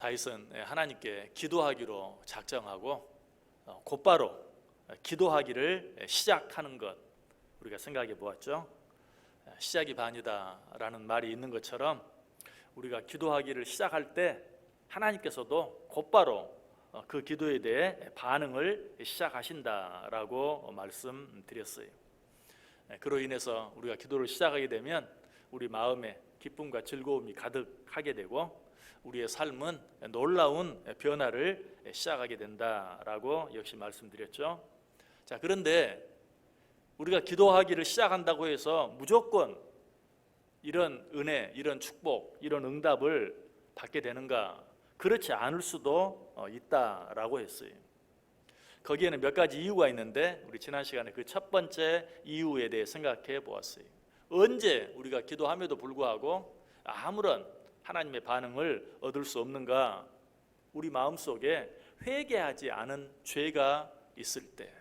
다윗은 하나님께 기도하기로 작정하고 어, 곧바로 기도하기를 시작하는 것 우리가 생각해 보았죠. 시작이 반이다라는 말이 있는 것처럼 우리가 기도하기를 시작할 때 하나님께서도 곧바로 어, 그 기도에 대해 반응을 시작하신다라고 말씀드렸어요. 네, 그로 인해서 우리가 기도를 시작하게 되면 우리 마음에 기쁨과 즐거움이 가득하게 되고 우리의 삶은 놀라운 변화를 시작하게 된다라고 역시 말씀드렸죠. 자, 그런데 우리가 기도하기를 시작한다고 해서 무조건 이런 은혜, 이런 축복, 이런 응답을 받게 되는가? 그렇지 않을 수도 어, 있다라고 했어요. 거기에는 몇 가지 이유가 있는데 우리 지난 시간에 그 첫 번째 이유에 대해 생각해 보았어요. 언제 우리가 기도함에도 불구하고 아무런 하나님의 반응을 얻을 수 없는가? 우리 마음속에 회개하지 않은 죄가 있을 때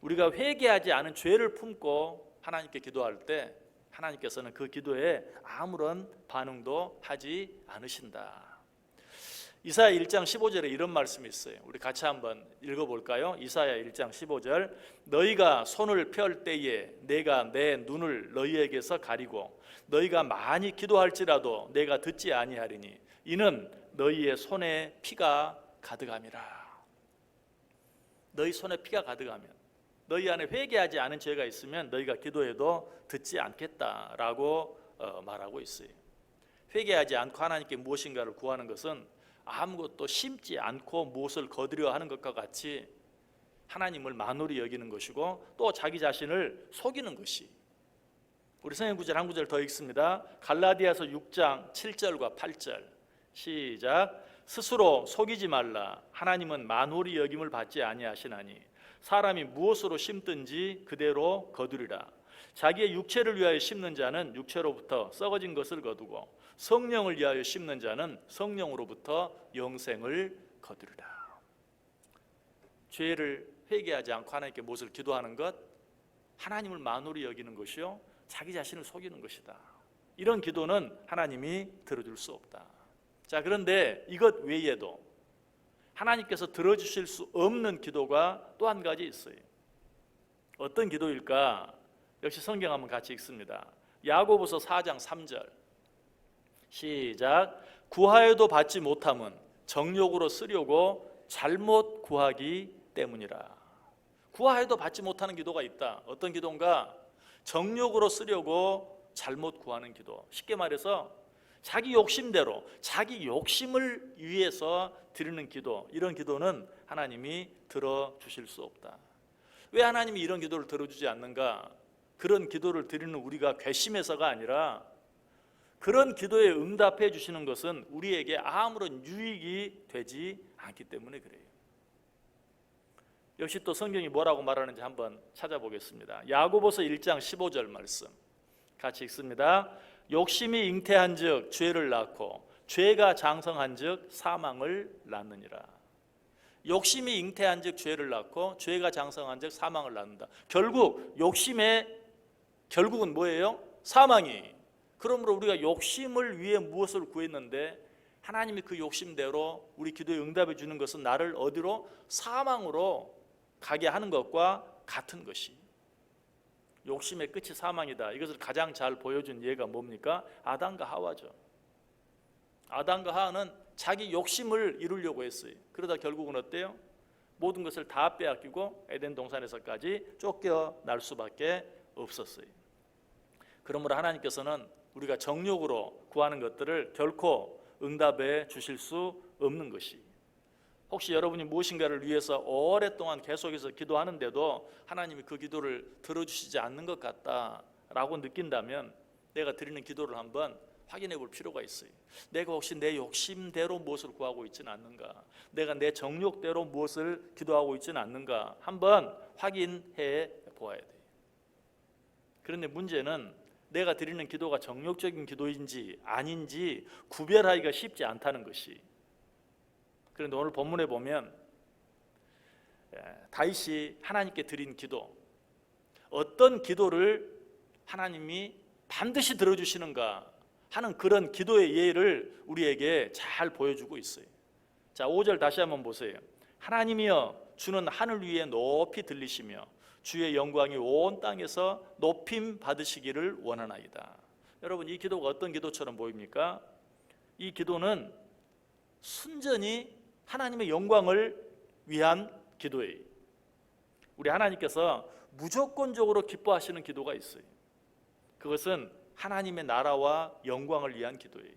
우리가 회개하지 않은 죄를 품고 하나님께 기도할 때 하나님께서는 그 기도에 아무런 반응도 하지 않으신다. 이사야 1장 15절에 이런 말씀이 있어요. 우리 같이 한번 읽어 볼까요? 이사야 1장 15절. 너희가 손을 펼 때에 내가 내 눈을 너희에게서 가리고 너희가 많이 기도할지라도 내가 듣지 아니하리니 이는 너희의 손에 피가 가득함이라. 너희 손에 피가 가득하면 너희 안에 회개하지 않은 죄가 있으면 너희가 기도해도 듣지 않겠다라고 어, 말하고 있어요. 회개하지 않고 하나님께 무엇인가를 구하는 것은 아무것도 심지 않고 무엇을 거두려 하는 것과 같이 하나님을 만홀히 여기는 것이고 또 자기 자신을 속이는 것이. 우리 성경 구절 한 구절 더 읽습니다. 갈라디아서 6장 7절과 8절. 시작. 스스로 속이지 말라. 하나님은 만홀히 여김을 받지 아니하시나니 사람이 무엇으로 심든지 그대로 거두리라. 자기의 육체를 위하여 심는 자는 육체로부터 썩어진 것을 거두고 성령을 위하여 심는 자는 성령으로부터 영생을 거두리라 죄를 회개하지 않고 하나님께 무엇을 기도하는 것 하나님을 만홀히 여기는 것이요 자기 자신을 속이는 것이다 이런 기도는 하나님이 들어줄 수 없다 자 그런데 이것 외에도 하나님께서 들어주실 수 없는 기도가 또 한 가지 있어요. 어떤 기도일까? 역시 성경 한번 같이 읽습니다. 야고보서 4장 3절. 시작. 구하여도 받지 못함은 정욕으로 쓰려고 잘못 구하기 때문이라. 구하여도 받지 못하는 기도가 있다. 어떤 기도인가? 정욕으로 쓰려고 잘못 구하는 기도. 쉽게 말해서 자기 욕심대로 자기 욕심을 위해서 드리는 기도 이런 기도는 하나님이 들어 주실 수 없다. 왜 하나님이 이런 기도를 들어주지 않는가? 그런 기도를 드리는 우리가 괘씸해서가 아니라 그런 기도에 응답해 주시는 것은 우리에게 아무런 유익이 되지 않기 때문에 그래요. 역시 또 성경이 뭐라고 말하는지 한번 찾아보겠습니다. 야고보서 1장 15절 말씀 같이 읽습니다. 욕심이 잉태한즉 죄를 낳고 죄가 장성한즉 사망을 낳느니라. 욕심이 잉태한즉 죄를 낳고 죄가 장성한즉 사망을 낳는다. 결국 욕심의 결국은 뭐예요? 사망이. 그러므로 우리가 욕심을 위해 무엇을 구했는데 하나님이 그 욕심대로 우리 기도에 응답해 주는 것은 나를 어디로 사망으로 가게 하는 것과 같은 것이. 욕심의 끝이 사망이다. 이것을 가장 잘 보여준 예가 뭡니까? 아담과 하와죠. 아담과 하와는 자기 욕심을 이루려고 했어요. 그러다 결국은 어때요? 모든 것을 다 빼앗기고 에덴 동산에서까지 쫓겨날 수밖에 없었어요. 그러므로 하나님께서는 우리가 정욕으로 구하는 것들을 결코 응답해 주실 수 없는 것이 혹시 여러분이 무엇인가를 위해서 오랫동안 계속해서 기도하는데도 하나님이 그 기도를 들어주시지 않는 것 같다라고 느낀다면 내가 드리는 기도를 한번 확인해 볼 필요가 있어요. 내가 혹시 내 욕심대로 무엇을 구하고 있지는 않는가? 내가 내 정욕대로 무엇을 기도하고 있지는 않는가? 한번 확인해 보아야 돼요. 그런데 문제는 내가 드리는 기도가 정욕적인 기도인지 아닌지 구별하기가 쉽지 않다는 것이 그런데 오늘 본문에 보면 다윗이 하나님께 드린 기도 어떤 기도를 하나님이 반드시 들어주시는가 하는 그런 기도의 예를 우리에게 잘 보여주고 있어요. 자, 5절 다시 한번 보세요. 하나님이여 주는 하늘 위에 높이 들리시며 주의 영광이 온 땅에서 높임 받으시기를 원하나이다. 여러분 이 기도가 어떤 기도처럼 보입니까? 이 기도는 순전히 하나님의 영광을 위한 기도예요. 우리 하나님께서 무조건적으로 기뻐하시는 기도가 있어요. 그것은 하나님의 나라와 영광을 위한 기도예요.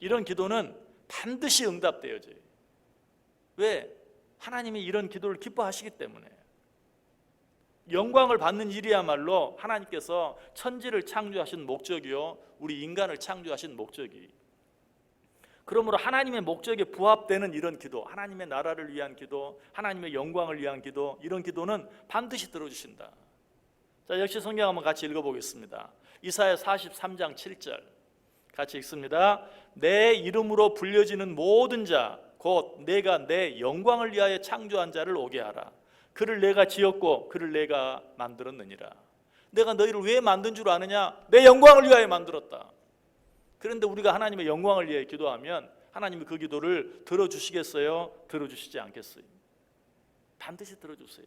이런 기도는 반드시 응답되어져요. 왜? 하나님이 이런 기도를 기뻐하시기 때문에. 영광을 받는 일이야말로 하나님께서 천지를 창조하신 목적이요, 우리 인간을 창조하신 목적이. 그러므로 하나님의 목적에 부합되는 이런 기도, 하나님의 나라를 위한 기도, 하나님의 영광을 위한 기도, 이런 기도는 반드시 들어주신다. 자, 역시 성경 한번 같이 읽어보겠습니다. 이사야 43장 7절 같이 읽습니다. 내 이름으로 불려지는 모든 자, 곧 내가 내 영광을 위하여 창조한 자를 오게 하라. 그를 내가 지었고 그를 내가 만들었느니라. 내가 너희를 왜 만든 줄 아느냐? 내 영광을 위하여 만들었다. 그런데 우리가 하나님의 영광을 위해 기도하면 하나님이 그 기도를 들어주시겠어요? 들어주시지 않겠어요? 반드시 들어주세요.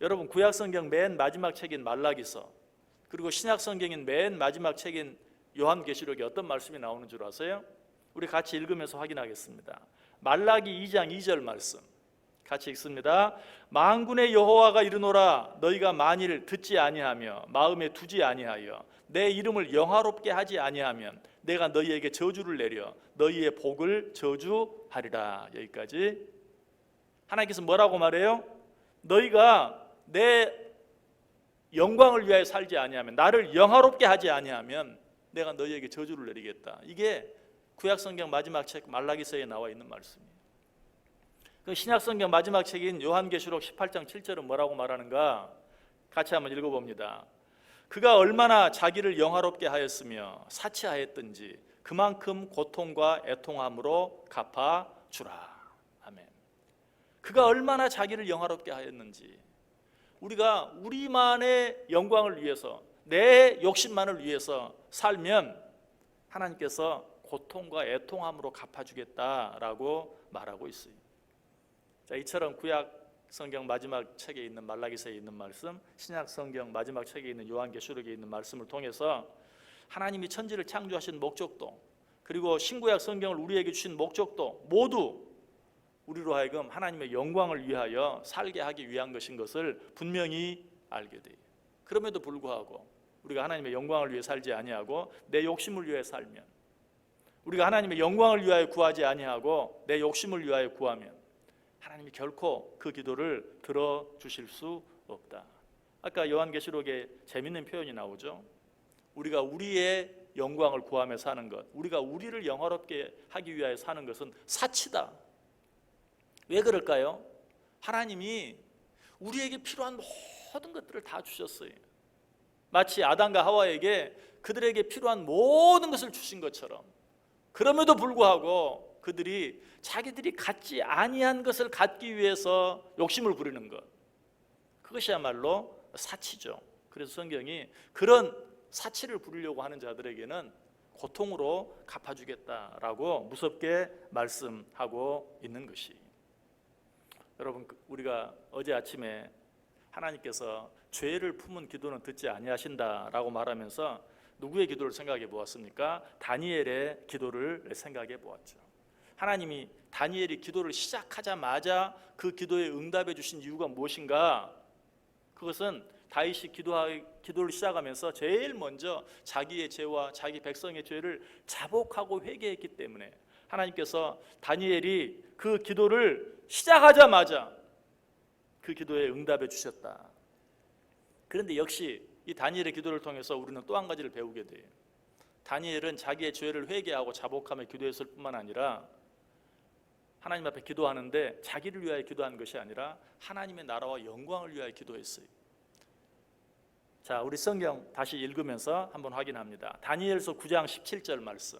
여러분 구약 성경 맨 마지막 책인 말라기서 그리고 신약 성경인 맨 마지막 책인 요한계시록에 어떤 말씀이 나오는 줄 아세요? 우리 같이 읽으면서 확인하겠습니다. 말라기 2장 2절 말씀 같이 읽습니다. 만군의 여호와가 이르노라 너희가 만일 듣지 아니하며 마음에 두지 아니하여 내 이름을 영화롭게 하지 아니하면 내가 너희에게 저주를 내려 너희의 복을 저주하리라. 여기까지 하나님께서 뭐라고 말해요? 너희가 내 영광을 위하여 살지 아니하면 나를 영화롭게 하지 아니하면 내가 너희에게 저주를 내리겠다. 이게 구약 성경 마지막 책 말라기서에 나와 있는 말씀이에요. 그 신약 성경 마지막 책인 요한계시록 18장 7절은 뭐라고 말하는가? 같이 한번 읽어 봅니다. 그가 얼마나 자기를 영화롭게 하였으며 사치하였든지 그만큼 고통과 애통함으로 갚아 주라. 아멘. 그가 얼마나 자기를 영화롭게 하였는지 우리가 우리만의 영광을 위해서 내 욕심만을 위해서 살면 하나님께서 고통과 애통함으로 갚아주겠다라고 말하고 있어요. 자, 이처럼 구약 성경 마지막 책에 있는 말라기서에 있는 말씀, 신약 성경 마지막 책에 있는 요한계시록에 있는 말씀을 통해서 하나님이 천지를 창조하신 목적도 그리고 신구약 성경을 우리에게 주신 목적도 모두 우리로 하여금 하나님의 영광을 위하여 살게 하기 위한 것인 것을 분명히 알게 돼요. 그럼에도 불구하고 우리가 하나님의 영광을 위해 살지 아니하고 내 욕심을 위해 살면 우리가 하나님의 영광을 위하여 구하지 아니하고 내 욕심을 위하여 구하면 하나님이 결코 그 기도를 들어 주실 수 없다. 아까 요한계시록에 재밌는 표현이 나오죠. 우리가 우리의 영광을 구하며 사는 것, 우리가 우리를 영화롭게 하기 위하여 사는 것은 사치다. 왜 그럴까요? 하나님이 우리에게 필요한 모든 것들을 다 주셨어요. 마치 아담과 하와에게 그들에게 필요한 모든 것을 주신 것처럼 그럼에도 불구하고 그들이 자기들이 갖지 아니한 것을 갖기 위해서 욕심을 부리는 것 그것이야말로 사치죠. 그래서 성경이 그런 사치를 부리려고 하는 자들에게는 고통으로 갚아주겠다라고 무섭게 말씀하고 있는 것이 여러분 우리가 어제 아침에 하나님께서 죄를 품은 기도는 듣지 아니하신다라고 말하면서 누구의 기도를 생각해 보았습니까? 다니엘의 기도를 생각해 보았죠. 하나님이 다니엘이 기도를 시작하자마자 그 기도에 응답해 주신 이유가 무엇인가? 그것은 다윗이 기도하, 기도를 시작하면서 제일 먼저 자기의 죄와 자기 백성의 죄를 자복하고 회개했기 때문에 하나님께서 다니엘이 그 기도를 시작하자마자 그 기도에 응답해 주셨다. 그런데 역시 이 다니엘의 기도를 통해서 우리는 또 한 가지를 배우게 돼요. 다니엘은 자기의 죄를 회개하고 자복하며 기도했을 뿐만 아니라 하나님 앞에 기도하는데 자기를 위하여 기도한 것이 아니라 하나님의 나라와 영광을 위하여 기도했어요. 자, 우리 성경 다시 읽으면서 한번 확인합니다. 다니엘서 9장 17절 말씀.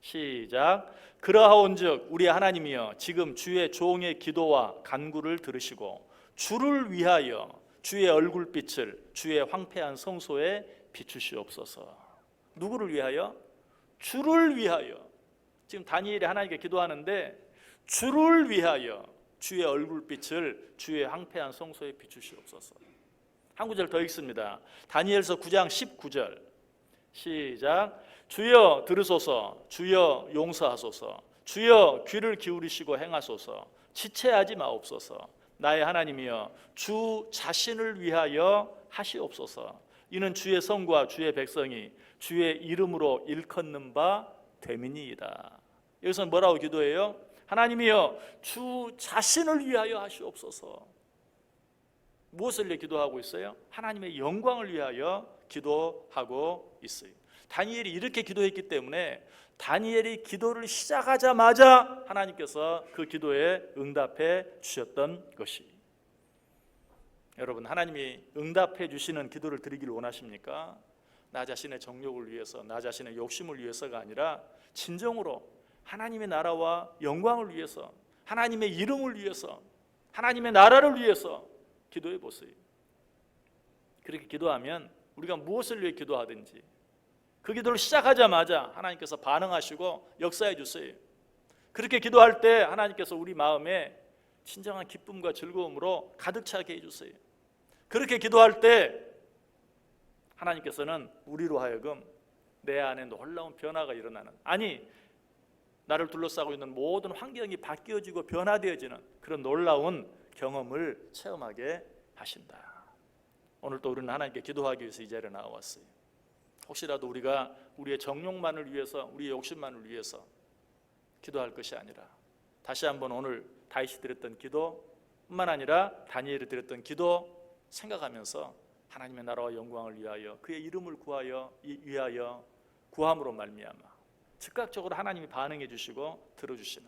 시작. 그러하온즉 우리 하나님이여 지금 주의 종의 기도와 간구를 들으시고 주를 위하여 주의 얼굴빛을 주의 황폐한 성소에 비추시옵소서. 누구를 위하여? 주를 위하여. 지금 다니엘이 하나님께 기도하는데 주를 위하여 주의 얼굴빛을 주의 황폐한 성소에 비추시옵소서. 한 구절 더 읽습니다. 다니엘서 9장 19절. 시작. 주여 들으소서. 주여 용서하소서. 주여 귀를 기울이시고 행하소서. 지체하지 마옵소서. 나의 하나님이여 주 자신을 위하여 하시옵소서. 이는 주의 성과 주의 백성이 주의 이름으로 일컫는 바 되민이이다. 여기서 뭐라고 기도해요? 하나님이여 주 자신을 위하여 하시옵소서. 무엇을 기도하고 있어요? 하나님의 영광을 위하여 기도하고 있어요. 다니엘이 이렇게 기도했기 때문에 다니엘이 기도를 시작하자마자 하나님께서 그 기도에 응답해 주셨던 것이. 여러분 하나님이 응답해 주시는 기도를 드리길 원하십니까? 나 자신의 정욕을 위해서, 나 자신의 욕심을 위해서가 아니라 진정으로 하나님의 나라와 영광을 위해서, 하나님의 이름을 위해서, 하나님의 나라를 위해서 기도해 보세요. 그렇게 기도하면 우리가 무엇을 위해 기도하든지 그 기도를 시작하자마자 하나님께서 반응하시고 역사해 주세요. 그렇게 기도할 때 하나님께서 우리 마음에 진정한 기쁨과 즐거움으로 가득 차게 해 주세요. 그렇게 기도할 때 하나님께서는 우리로 하여금 내 안에 놀라운 변화가 일어나는 아니 나를 둘러싸고 있는 모든 환경이 바뀌어지고 변화되어지는 그런 놀라운 경험을 체험하게 하신다. 오늘 또 우리는 하나님께 기도하기 위해서 이 자리에 나왔어요. 혹시라도 우리가 우리의 정욕만을 위해서, 우리의 욕심만을 위해서 기도할 것이 아니라 다시 한번 오늘 다윗이 드렸던 기도뿐만 아니라 다니엘이 드렸던 기도 생각하면서 하나님의 나라와 영광을 위하여 그의 이름을 구하여 위하여 구함으로 말미암아 즉각적으로 하나님이 반응해 주시고 들어주시는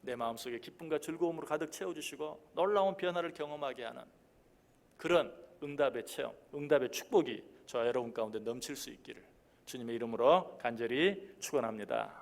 내 마음속에 기쁨과 즐거움으로 가득 채워주시고 놀라운 변화를 경험하게 하는 그런 응답의 체험, 응답의 축복이 저와 여러분 가운데 넘칠 수 있기를 주님의 이름으로 간절히 축원합니다.